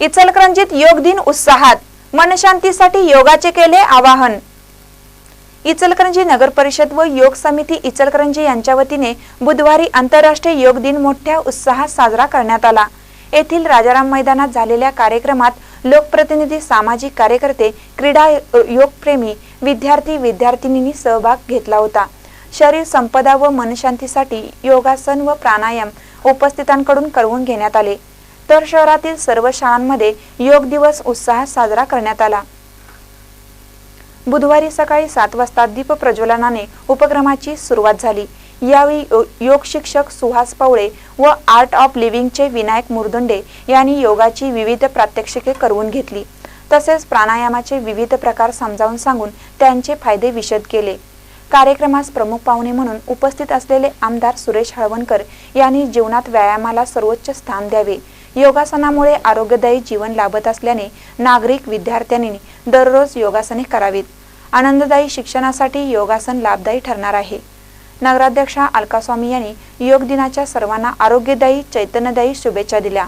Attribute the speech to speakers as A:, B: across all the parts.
A: इचलकरंजीत योग दिन उत्साहात मनशांतीसाठी योगाचे केले आवाहन. इचलकरंजी नगर परिषद व योग समिती इचलकरंजी यांच्या वतीने बुधवारी आंतरराष्ट्रीय योग दिन मोठ्या उत्साहात साजरा करण्यात आला. येथील राजाराम मैदानात झालेल्या कार्यक्रमात लोकप्रतिनिधी सामाजिक कार्यकर्ते क्रीडा योगप्रेमी विद्यार्थी विद्यार्थिनींनी सहभाग घेतला होता. शरीर संपदा व मनशांतीसाठी योगासन व प्राणायाम उपस्थितांकडून करवून घेण्यात आले. तर शहरातील सर्व शाळांमध्ये योग दिवस उत्साहात साजरा करण्यात आला. बुधवारी सकाळी सात वाजता दीप प्रज्वलनाने उपक्रमाची सुरुवात झाली. यावेळी योग शिक्षक सुहास पवळे व आर्ट ऑफ लिव्हिंगचे विनायक मुरदुंडे यांनी योगाची विविध प्रात्यक्षिके करवून घेतली. तसेच प्राणायामाचे विविध प्रकार समजावून सांगून त्यांचे फायदे विशद केले. कार्यक्रमास प्रमुख पाहुणे म्हणून उपस्थित असलेले आमदार सुरेश हळवणकर यांनी जीवनात व्यायामाला सर्वोच्च स्थान द्यावे. योगासनामुळे आरोग्यदायी जीवन लाभत असल्याने नागरिक विद्यार्थ्यांनी दररोज योगासने करावीत. आनंददायी शिक्षणासाठी योगासन लाभदायी ठरणार आहे. नगराध्यक्षा अलकास्वामी यांनी योग दिनाच्या सर्वांना आरोग्यदायी चैतन्यदायी शुभेच्छा दिल्या.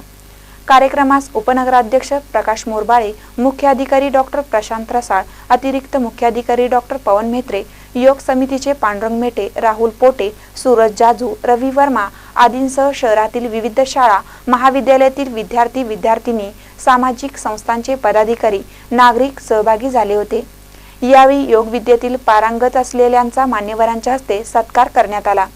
A: कार्यक्रमास उपनगराध्यक्ष प्रकाश मोरबाळे मुख्याधिकारी डॉक्टर प्रशांत रसाळ अतिरिक्त मुख्याधिकारी डॉक्टर पवन मेत्रे योग समितीचे पांडुरंग मेटे राहुल पोटे सूरज जाजू रवी वर्मा आदींसह शहरातील विविध शाळा महाविद्यालयातील विद्यार्थी विद्यार्थिनी सामाजिक संस्थांचे पदाधिकारी नागरिक सहभागी झाले होते. यावेळी योगविद्येतील पारंगत असलेल्यांचा मान्यवरांच्या हस्ते सत्कार करण्यात आला.